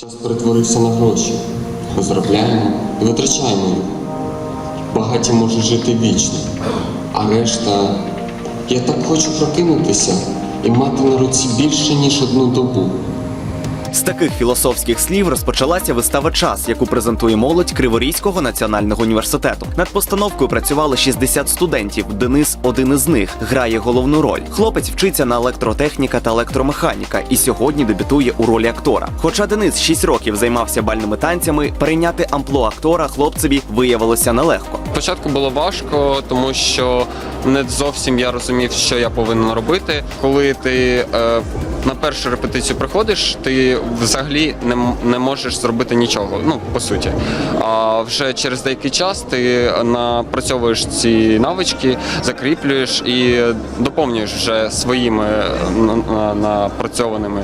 Час перетворився на гроші. Ми заробляємо і витрачаємо їх. Багаті можуть жити вічно, а решта. Я так хочу прокинутися і мати на руці більше, ніж одну добу. З таких філософських слів розпочалася вистава Час, яку презентує молодь Криворізького національного університету. Над постановкою працювали 60 студентів. Денис один із них грає головну роль. Хлопець вчиться на електротехніка та електромеханіка і сьогодні дебютує у ролі актора. Хоча Денис 6 років займався бальними танцями, перейняти амплуа актора хлопцеві виявилося нелегко. Спочатку було важко, тому що не зовсім я розумів, що я повинен робити. Коли ти е, на першу репетицію приходиш, ти взагалі не, не можеш зробити нічого. Ну по суті. А вже через деякий час ти напрацьовуєш ці навички, закріплюєш і доповнюєш вже своїми напрацьованими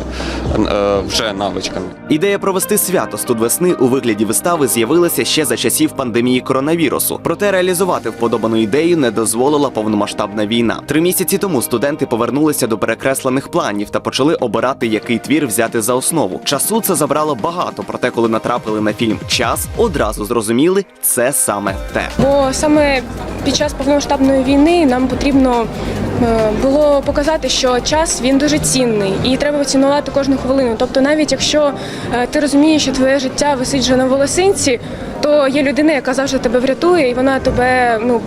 е, вже навичками. Ідея провести свято студ весни у вигляді вистави з'явилася ще за часів пандемії коронавірусу. Проте реалізувати вподобану ідею не дозволила повномасштабна війна. Три місяці тому студенти повернулися до перекреслених планів та почали обирати, який твір взяти за основу. Часу це забрало багато, проте коли натрапили на фільм Час, одразу зрозуміли, це саме те. Бо саме під час повномасштабної війни нам потрібно е, було показати, що час він дуже цінний і треба цінувати кожну хвилину. Тобто, навіть якщо е, ти розумієш, що твоє життя висить вже на волосинці, то є людина, яка завжди тебе врятує, і вона тебе ну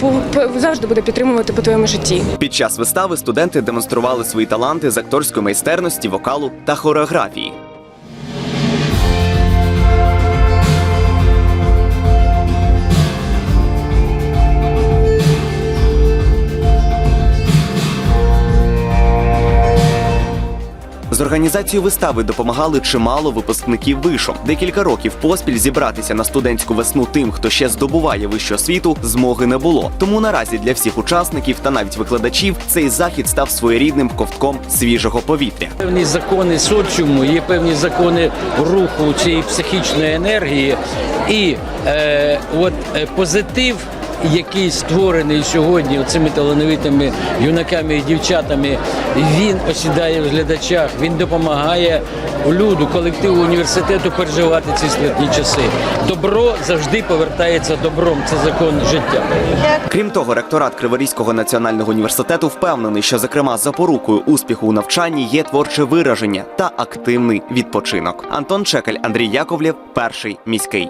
завжди буде підтримувати по твоєму житті. Під час вистави студенти демонстрували свої таланти з акторської майстерності, вокалу та хореографії. З організацією вистави допомагали чимало випускників вишу. Декілька років поспіль зібратися на студентську весну тим, хто ще здобуває вищу освіту, змоги не було. Тому наразі для всіх учасників та навіть викладачів цей захід став своєрідним ковтком свіжого повітря. Певні закони соціуму, є певні закони руху цієї психічної енергії, і е, от е, позитив, який створений сьогодні цими талановитими юнаками і дівчатами, він осідає в глядачах, він допомагає люду, колективу університету переживати ці складні часи. Добро завжди повертається добром. Це закон життя. Крім того, ректорат Криворізького національного університету впевнений, що зокрема запорукою успіху у навчанні є творче вираження та активний відпочинок. Антон Чекаль, Андрій Яковлєв, перший міський.